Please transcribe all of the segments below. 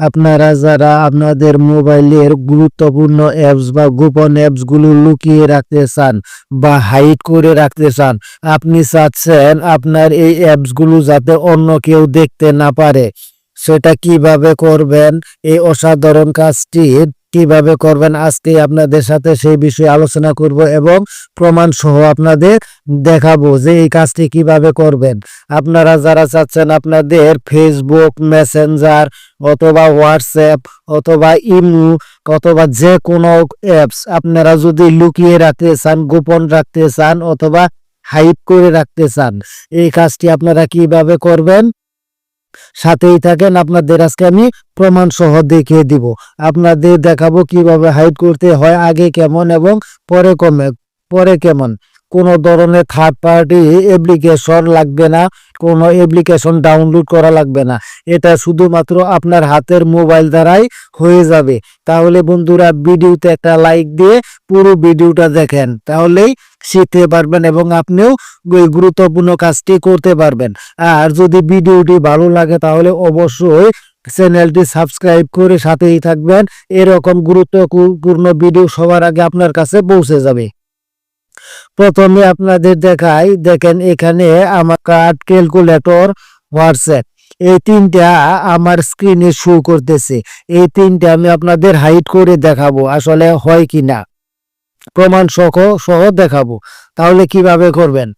আপনারা যারা আপনাদের মোবাইলের গুরুত্বপূর্ণ অ্যাপস বা গোপন অ্যাপসগুলো লুকিয়ে রাখতে চান বা হাইড করে রাখতে চান, আপনি চাচ্ছেন আপনার এই অ্যাপসগুলো যাতে অন্য কেউ দেখতে না পারে। সেটা কীভাবে করবেন? এই অসাধারণ কাজটি কীভাবে করবেন? আজকে আপনাদের সাথে সেই বিষয়ে আলোচনা করব এবং প্রমাণ সহ আপনাদের দেখাবো যে এই কাজটি কীভাবে করবেন। আপনারা যারা চাচ্ছেন আপনাদের ফেসবুক মেসেঞ্জার অথবা হোয়াটসঅ্যাপ অথবা ইমু অথবা যে কোনো অ্যাপস আপনারা যদি লুকিয়ে রাখতে চান, গোপন রাখতে চান অথবা হাইপ করে রাখতে চান, এই কাজটি আপনারা কীভাবে করবেন? সাথেই থাকেন, আপনাদের আজকে আমি প্রমাণ সহ দেখিয়ে দিব। আপনাদের দেখাবো কীভাবে হাইড করতে হয়, আগে কেমন এবং পরে কমে পরে কেমন। কোনো ধরনের থার্ড পার্টি অ্যাপ্লিকেশন লাগবে না, কোনো অ্যাপ্লিকেশন ডাউনলোড করা লাগবে না। এটা শুধুমাত্র আপনার হাতের মোবাইল দ্বারাই হয়ে যাবে। তাহলে বন্ধুরা, ভিডিওতে একটা লাইক দিয়ে পুরো ভিডিওটা দেখেন। তাহলেই শিখতে পারবেন এবং আপনিও ওই গুরুত্বপূর্ণ কাজটি করতে পারবেন। আর যদি ভিডিওটি ভালো লাগে, তাহলে অবশ্যই চ্যানেলটি সাবস্ক্রাইব করে সাথেই থাকবেন। এরকম গুরুত্বপূর্ণ ভিডিও সবার আগে আপনার কাছে পৌঁছে যাবে। প্রথমে আপনাদের দেখাই, দেখেন এখানে আমার কার্ড ক্যালকুলেটর হোয়াটসঅ্যাপ এই তিনটা আমার স্ক্রিনে শো করতেছে। এই তিনটা আমি আপনাদের হাইট করে দেখাবো, আসলে হয় কিনা। প্রমাণ সহ সহ দেখাবো। তাহলে কীভাবে করবেন?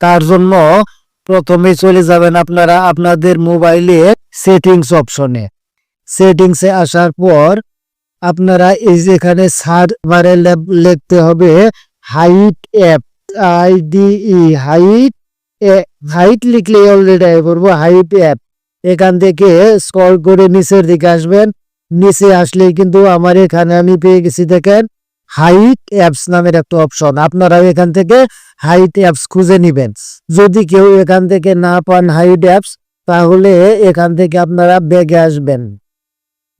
তার জন্য প্রথমে চলে যাবেন আপনারা আপনাদের মোবাইলে সেটিংস অপশনে সেটিংসে আসার পর আপনারা এই যেখানে সার্চ বারে লিখতে হবে হাইট অ্যাপ আইডিই হাইট হাইট লিখলে অলরেডি আই করব হাইট অ্যাপ এখান থেকে স্ক্রল করে নিচের দিকে আসবেন। নিচে আসলেই কিন্তু আমার এখানে আমি পেয়ে গেছি দেখেন হাইট অ্যাপস নামের একটা অপশন আপনারাও এখান থেকে হাইট অ্যাপস খুঁজে নিবেন। যদি কেউ এখান থেকে না পান হাইট অ্যাপস তাহলে এখান থেকে আপনারা ব্যাগে আসবেন।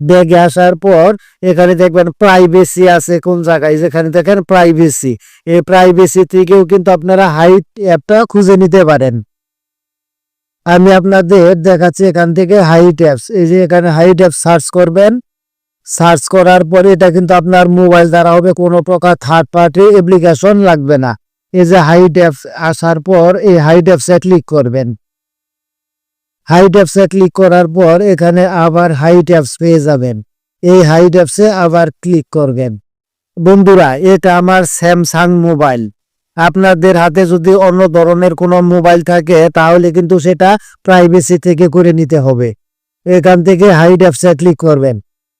ব্যাগে আসার পর এখানে দেখবেন প্রাইভেসি আছে কোন জায়গায়, যেখানে দেখেন প্রাইভেসি এই প্রাইভেসি থেকেও কিন্তু আপনারা হাইট অ্যাপটা খুঁজে নিতে পারেন। আমি আপনাদের দেখাচ্ছি এখান থেকে হাইট অ্যাপস এই যে এখানে হাইট অ্যাপস সার্চ করবেন। সার্চ করার পরে এটা কিন্তু আপনার মোবাইল দ্বারা হবে, কোনো প্রকার থার্ড পার্টি অ্যাপ্লিকেশন লাগবে না। এই যে হাইট অ্যাপস আসার পর এই হাইট অ্যাপসে ক্লিক করবেন। হাইট অ্যাপসে ক্লিক করার পর এখানে আবার হাইট অ্যাপস পেয়ে যাবেন। এই হাইট অ্যাপসে আবার ক্লিক করবেন। বন্ধুরা, এটা আমার স্যামসাং মোবাইল আপনাদের হাতে যদি অন্য ধরনের কোনো মোবাইল থাকে, তাহলে কিন্তু সেটা প্রাইভেসি থেকে করে নিতে হবে। এখান থেকে হাইট অ্যাপসে ক্লিক করবেন।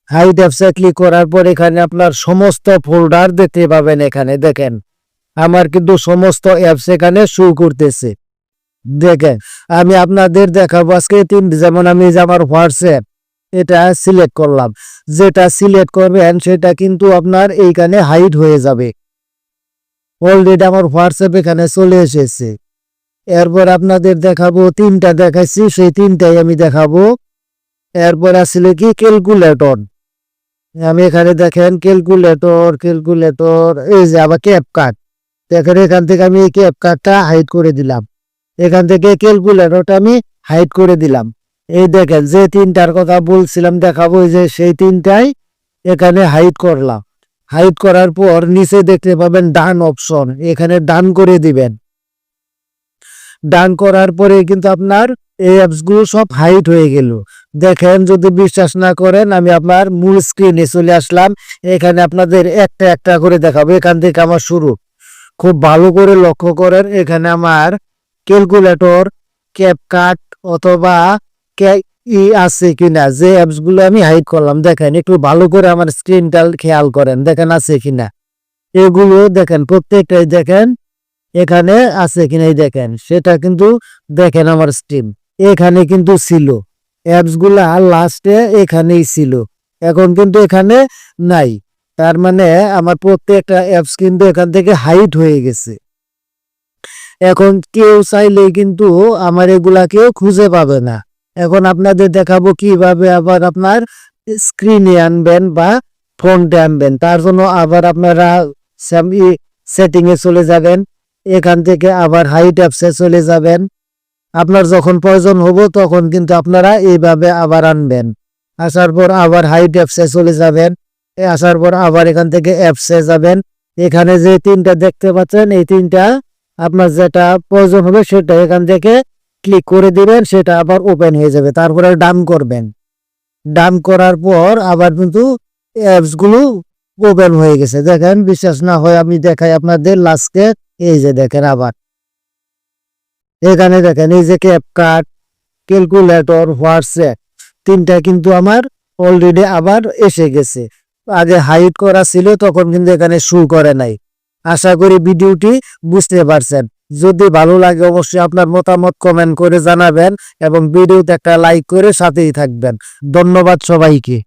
হাইট অ্যাপসে ক্লিক করার পর এখানে আপনার সমস্ত ফোল্ডার দেখতে পাবেন এখানে, দেখেন। আমার কিন্তু সমস্ত অ্যাপস এখানে শো করতেছে। দেখেন আমি আপনাদের দেখাবো আজকে তিন যেমন আমি যে আমার হোয়াটসঅ্যাপ এটা সিলেক্ট করলাম। যেটা সিলেক্ট করবেন, সেটা কিন্তু আপনার এইখানে হাইড হয়ে যাবে। অলরেডি আমার হোয়াটসঅ্যাপ এখানে চলে এসেছে। এরপর আপনাদের দেখাবো, তিনটা দেখাচ্ছি সেই তিনটাই আমি দেখাবো। এরপর আসলে কি? ক্যালকুলেটর আমি এখানে দেখেন ক্যালকুলেটর ক্যালকুলেটর এই যে আবার ক্যাপ কার্ড দেখেন, এখান থেকে আমি এই ক্যাপ কার্ডটা হাইড করে দিলাম। এখান থেকে ক্যালকুলেটরটা আমি হাইড করে দিলাম। এই দেখেন, যে তিনটার কথা বলছিলাম, দেখাবো যে সেই তিনটাই এখানে হাইড করলাম। হাইড করার পর নিচে দেখতে পাবেন ডান অপশন এখানে ডান করে দিবেন। ডান করার পরে কিন্তু আপনার এই অ্যাপসগুলো সব হাইড হয়ে গেল। দেখেন, যদি বিশ্বাস না করেন, আমি আপনার মূল স্ক্রিনে চলে আসলাম। এখানে আপনাদের একটা একটা করে দেখাবো। এখান থেকে আমার শুরু। খুব ভালো করে লক্ষ্য করেন, এখানে আমার ক্যালকুলেটর, ক্যাপকাট অথবা ই আছে কিনা, যে অ্যাপসগুলো আমি হাইড করলাম, দেখেন একটু ভালো করে আমার স্ক্রিনটা খেয়াল করেন, দেখেন আছে কিনা। এগুলো দেখেন, প্রত্যেকটাই দেখেন, এখানে আছে কিনা দেখেন, সেটা কিন্তু দেখেন আমার স্ট্রিম এখানে কিন্তু ছিল অ্যাপসগুলা লাস্টে এখানেই ছিল, এখন কিন্তু এখানে নাই। তার মানে আমার প্রত্যেকটা অ্যাপস কিন্তু এখান থেকে হাইট হয়ে গেছে। এখন কেউ চাইলে কিন্তু আমার এগুলা কেউ খুঁজে পাবে না। এখন আপনাদের দেখাবো কীভাবে আবার আপনার স্ক্রিনে আনবেন বা ফোনটে আনবেন। তার জন্য আবার আপনারা সেটিং এ চলে যাবেন। এখান থেকে আবার হাইট অ্যাপসে চলে যাবেন। আপনার যখন প্রয়োজন হব তখন কিন্তু আপনারা এইভাবে আবার আনবেন। আসার পর আবার হাইট অ্যাপসে চলে যাবেন। আসার পর আবার এখান থেকে অ্যাপসে যাবেন। এখানে যে তিনটা দেখতে পাচ্ছেন, এই তিনটা আপনার যেটা প্রয়োজন হবে সেটা এখান থেকে ক্লিক করে দিবেন, সেটা আবার ওপেন হয়ে যাবে। তারপরে ডান করবেন। ডান করার পর আবার কিন্তু অ্যাপসগুলো ওপেন হয়ে গেছে। দেখেন, বিশ্বাস না হয় আমি দেখাই আপনাদের লাস্টে এই যে দেখেন আবার। এখানে দেখেন, এই যে ক্যাপকাট ক্যালকুলেটর হোয়াটসঅ্যাপ তিনটা কিন্তু আমার অলরেডি আবার এসে গেছে। আগে হাইড করা ছিল, তখন কিন্তু এখানে শু করে নাই। আশা করি ভিডিওটি বুঝতে পারছেন। যদি ভালো লাগে অবশ্যই আপনার মতামত কমেন্ট করে জানাবেন এবং ভিডিওতে একটা লাইক করে সাথেই থাকবেন। ধন্যবাদ সবাইকে।